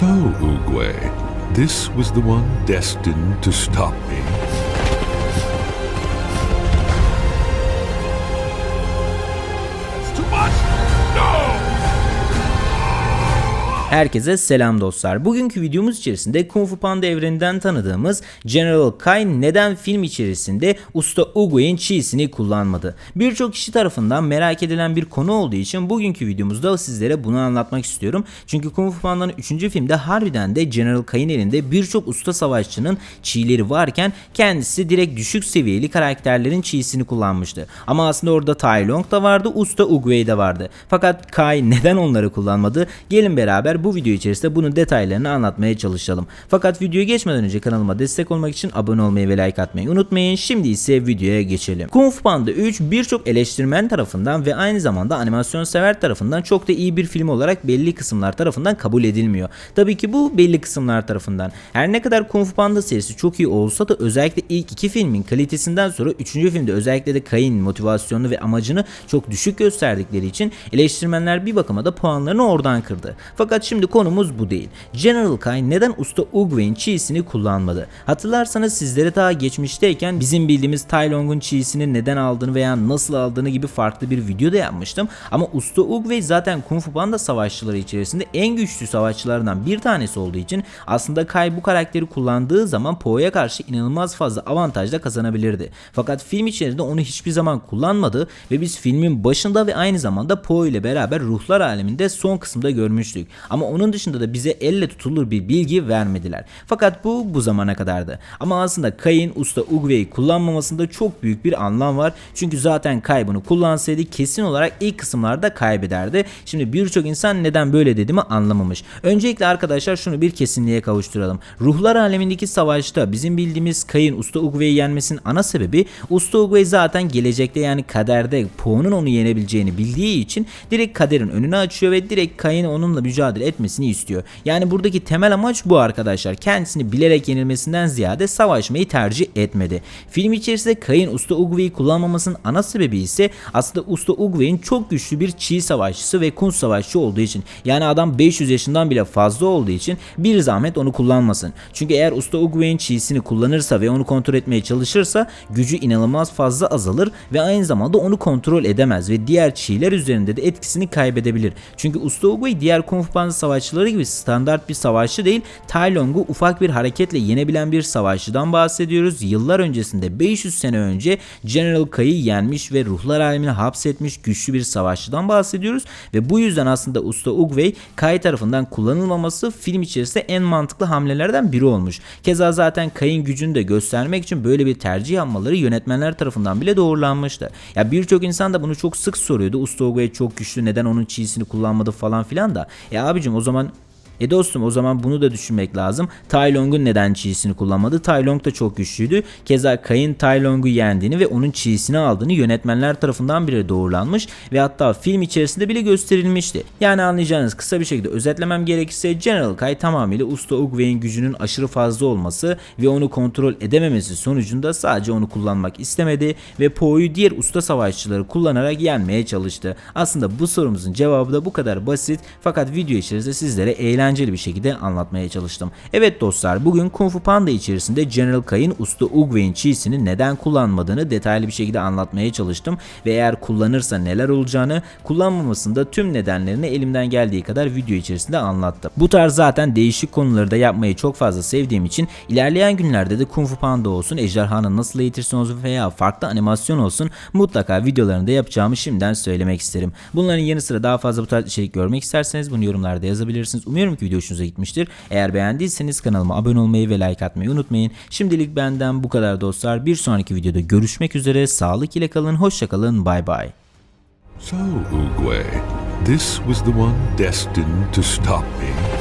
So, Oogway, this was the one destined to stop me. Herkese selam dostlar. Bugünkü videomuz içerisinde Kung Fu Panda evreninden tanıdığımız General Kai neden film içerisinde Usta Oogway'in çiğsini kullanmadı? Birçok kişi tarafından merak edilen bir konu olduğu için bugünkü videomuzda sizlere bunu anlatmak istiyorum. Çünkü Kung Fu Panda'nın 3. filmde harbiden de General Kai'nin elinde birçok usta savaşçının çiğleri varken kendisi direkt düşük seviyeli karakterlerin çiğsini kullanmıştı. Ama aslında orada Tai Long da vardı, Usta Oogway de vardı. Fakat Kai neden onları kullanmadı? Gelin beraber bu video içerisinde bunun detaylarını anlatmaya çalışalım. Fakat videoya geçmeden önce kanalıma destek olmak için abone olmayı ve like atmayı unutmayın. Şimdi ise videoya geçelim. Kung Fu Panda 3 birçok eleştirmen tarafından ve aynı zamanda animasyon sever tarafından çok da iyi bir film olarak belli kısımlar tarafından kabul edilmiyor. Tabii ki bu belli kısımlar tarafından. Her ne kadar Kung Fu Panda serisi çok iyi olsa da özellikle ilk iki filmin kalitesinden sonra 3. filmde özellikle de Kai'nin motivasyonunu ve amacını çok düşük gösterdikleri için eleştirmenler bir bakıma da puanlarını oradan kırdı. Fakat şimdi konumuz bu değil. General Kai neden Usta Oogway'in çiğsini kullanmadı? Hatırlarsanız sizlere daha geçmişteyken bizim bildiğimiz Tai Long'un çiğsini neden aldığını veya nasıl aldığını gibi farklı bir video da yapmıştım. Ama Usta Oogway zaten Kung Fu Panda savaşçıları içerisinde en güçlü savaşçılardan bir tanesi olduğu için aslında Kai bu karakteri kullandığı zaman Po'ya karşı inanılmaz fazla avantajla kazanabilirdi. Fakat film içerisinde onu hiçbir zaman kullanmadı ve biz filmin başında ve aynı zamanda Po ile beraber ruhlar aleminde son kısımda görmüştük. Ama onun dışında da bize elle tutulur bir bilgi vermediler. Fakat bu bu zamana kadardı. Ama aslında Kai'nin usta Oogway'i kullanmamasında çok büyük bir anlam var. Çünkü zaten Kai bunu kullansaydı kesin olarak ilk kısımlarda kaybederdi. Şimdi birçok insan neden böyle dediğimi anlamamış. Öncelikle arkadaşlar şunu bir kesinliğe kavuşturalım. Ruhlar alemindeki savaşta bizim bildiğimiz Kai'nin usta Oogway'i yenmesinin ana sebebi usta Oogway zaten gelecekte yani kaderde Po'nun onu yenebileceğini bildiği için direkt kaderin önünü açıyor ve direkt Kai'nin onunla mücadele etmesini istiyor. Yani buradaki temel amaç bu arkadaşlar. Kendisini bilerek yenilmesinden ziyade savaşmayı tercih etmedi. Film içerisinde Kai'nin Usta Oogway'i kullanmamasının ana sebebi ise aslında Usta Oogway'in çok güçlü bir çiğ savaşçısı ve kun savaşçı olduğu için. Yani adam 500 yaşından bile fazla olduğu için bir zahmet onu kullanmasın. Çünkü eğer Usta Oogway'in çiğsini kullanırsa ve onu kontrol etmeye çalışırsa gücü inanılmaz fazla azalır ve aynı zamanda onu kontrol edemez ve diğer çiğler üzerinde de etkisini kaybedebilir. Çünkü Usta Oogway diğer Kung Fu savaşçıları gibi standart bir savaşçı değil, Tai Long'u ufak bir hareketle yenebilen bir savaşçıdan bahsediyoruz. Yıllar öncesinde 500 sene önce General Kai'yi yenmiş ve ruhlar alemine hapsetmiş güçlü bir savaşçıdan bahsediyoruz ve bu yüzden aslında Usta Oogway Kai tarafından kullanılmaması film içerisinde en mantıklı hamlelerden biri olmuş. Keza zaten Kai'nin gücünü de göstermek için böyle bir tercih yapmaları yönetmenler tarafından bile doğrulanmıştı. Ya birçok insan da bunu çok sık soruyordu. Usta Oogway çok güçlü neden onun çiğsini kullanmadı falan filan da. Ya abicim o zaman e dostum o zaman bunu da düşünmek lazım. Tai Long'un neden çiğsini kullanmadı? Tai Long da çok güçlüydü. Keza Kay'ın Tai Long'u yendiğini ve onun çiğsini aldığını yönetmenler tarafından bile doğrulanmış ve hatta film içerisinde bile gösterilmişti. Yani anlayacağınız kısa bir şekilde özetlemem gerekirse General Kai tamamıyla Usta Oogway'in gücünün aşırı fazla olması ve onu kontrol edememesi sonucunda sadece onu kullanmak istemedi ve Po'yu diğer usta savaşçıları kullanarak yenmeye çalıştı. Aslında bu sorumuzun cevabı da bu kadar basit fakat video içerisinde sizlere eğlenceli bir şekilde anlatmaya çalıştım. Evet dostlar bugün Kung Fu Panda içerisinde General Kai'nin Usta Oogway'in çiğsini neden kullanmadığını detaylı bir şekilde anlatmaya çalıştım ve eğer kullanırsa neler olacağını kullanmamasında tüm nedenlerini elimden geldiği kadar video içerisinde anlattım. Bu tarz zaten değişik konuları da yapmayı çok fazla sevdiğim için ilerleyen günlerde de Kung Fu Panda olsun, Ejderhanı nasıl eğitirsin olsun veya farklı animasyon olsun mutlaka videolarını da yapacağımı şimdiden söylemek isterim. Bunların yanı sıra daha fazla bu tarz içerik görmek isterseniz bunu yorumlarda yazabilirsiniz. Umuyorum ki video hoşunuza gitmiştir. Eğer beğendiyseniz kanalıma abone olmayı ve like atmayı unutmayın. Şimdilik benden bu kadar dostlar. Bir sonraki videoda görüşmek üzere. Sağlık ile kalın. Hoşça kalın. Bay bay. So, Oogway, this was the one destined to stop me.